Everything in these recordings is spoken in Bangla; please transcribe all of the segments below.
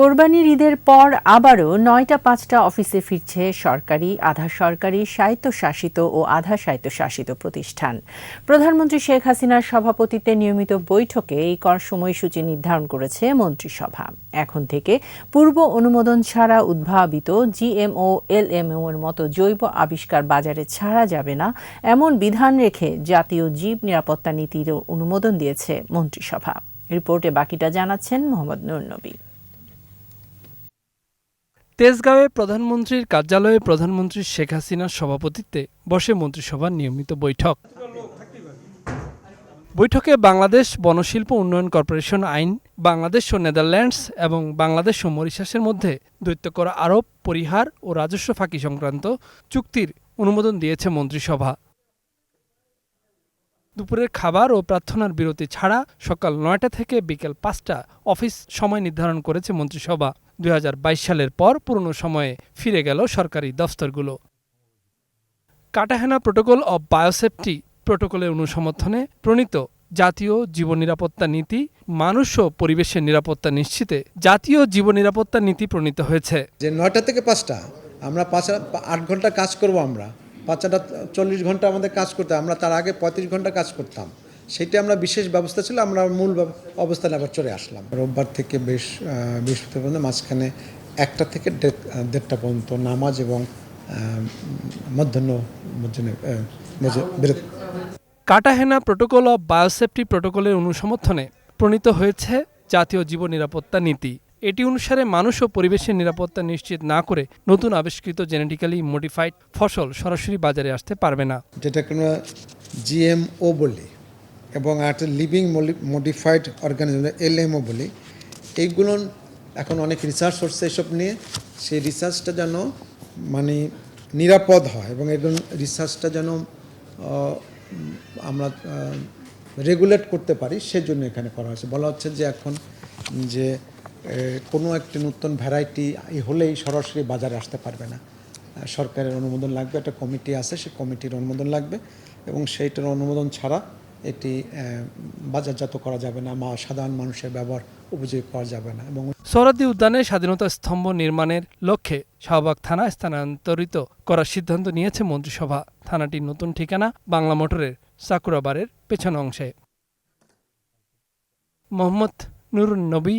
কোরবানির ঈদের পর আবারও নয়টা, পাঁচটা অফিসে ফিরছে সরকারি, আধা সরকারি, স্বায়ত্তশাসিত ও আধা স্বায়ত্তশাসিত প্রতিষ্ঠান। প্রধানমন্ত্রী শেখ হাসিনার সভাপতিত্বে নিয়মিত বৈঠকে এই কর সময়সূচি নির্ধারণ করেছে মন্ত্রিসভা। এখন থেকে পূর্ব অনুমোদন ছাড়া উদ্ভাবিত জিএমও এলএমও এর মতো জৈব আবিষ্কার বাজারে ছাড়া যাবে না এমন বিধান রেখে জাতীয় জীব নিরাপত্তা নীতিরও অনুমোদন দিয়েছে মন্ত্রিসভা। রিপোর্টে বাকিটা জানাচ্ছেন মোহাম্মদ নুর নবী তেজগাঁওয়ে প্রধানমন্ত্রীর কার্যালয়ে প্রধানমন্ত্রী শেখ হাসিনার সভাপতিত্বে বসে মন্ত্রিসভার নিয়মিত বৈঠক। বৈঠকে বাংলাদেশ বনশিল্প উন্নয়ন কর্পোরেশন আইন, বাংলাদেশ ও নেদারল্যান্ডস এবং বাংলাদেশ ও মরিশাসের মধ্যে দ্বৈত করা আরোপ পরিহার ও রাজস্ব ফাঁকি সংক্রান্ত চুক্তির অনুমোদন দিয়েছে মন্ত্রিসভা। দুপুরের খাবার ও প্রার্থনার বিরতি ছাড়া সকাল নয়টা থেকে বিকেল পাঁচটা অফিস সময় নির্ধারণ করেছে মন্ত্রিসভা। দু হাজার বাইশ সালের পর পুরনো সময়ে ফিরে গেল সরকারি দফতরগুলো। কাটাহেনা প্রোটোকল অব বায়োসেফটি প্রোটোকলের অনুসমর্থনে প্রণীত জাতীয় জীবন নিরাপত্তা নীতি, মানুষ ও পরিবেশের নিরাপত্তা নিশ্চিতে জাতীয় জীবন নিরাপত্তা নীতি প্রণীত হয়েছে। যে নয়টা থেকে পাঁচটা, আমরা পাঁচ, আট ঘণ্টা কাজ করব আমরা। পাঁচটা চল্লিশ ঘণ্টা আমাদের কাজ করতে আমরা তার আগে পঁয়ত্রিশ ঘণ্টা কাজ করতাম। সেটা আমরা বিশেষ ব্যবস্থা ছিল আমরা মূল অবস্থানে আবার চলে আসলাম। রোববার থেকে বেশ বৃহস্পতিবার পর্যন্ত মাঝখানে একটা থেকে দেড়- দেড়টা পর্যন্ত নামাজ এবং মধ্যাহ্ন বিরতি। কাটাহেনা প্রোটোকল অব বায়োসেফটি প্রোটোকলের অনুসমর্থনে প্রণীত হয়েছে জাতীয় জীবন নিরাপত্তা নীতি। এটি অনুসারে মানুষ ও পরিবেশের নিরাপত্তা নিশ্চিত না করে নতুন আবিষ্কৃত জেনেটিক্যালি মডিফাইড ফসল সরাসরি বাজারে আসতে পারবে না। যেটাকে আমরা জিএমও বলি। এবং একটা লিভিং মডিফাইড অর্গানিজম এলএমও বলি, এইগুলো এখন অনেক রিসার্চ হচ্ছে এসব নিয়ে। সেই রিসার্চটা যেন মানে নিরাপদ হয় এবং এগুলো রিসার্চটা যেন আমরা রেগুলেট করতে পারি, সেজন্য এখানে করা হয়েছে। বলা হচ্ছে যে এখন যে কোনো একটি নতুন ভ্যারাইটি হলেই সরাসরি বাজারে আসতে পারবে না। সরকারের অনুমোদন লাগবে, একটা কমিটি আছে সেই কমিটির অনুমোদন লাগবে এবং সেইটার অনুমোদন ছাড়া এটি বাজারজাত করা যাবে না বা সাধারণ মানুষের ব্যবহার উপযোগী করা যাবে না এবং সরাদি উদ্যানে স্বাধীনতা স্তম্ভ নির্মাণের লক্ষ্যে শাহবাগ থানা স্থানান্তরিত করার সিদ্ধান্ত নিয়েছে মন্ত্রিসভা। থানাটির নতুন ঠিকানা বাংলা মোটরের সাকুরাবারের পেছন অংশে। মোহাম্মদ নুরুন নবী,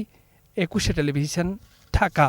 একুশে টেলিভিশন, ঢাকা।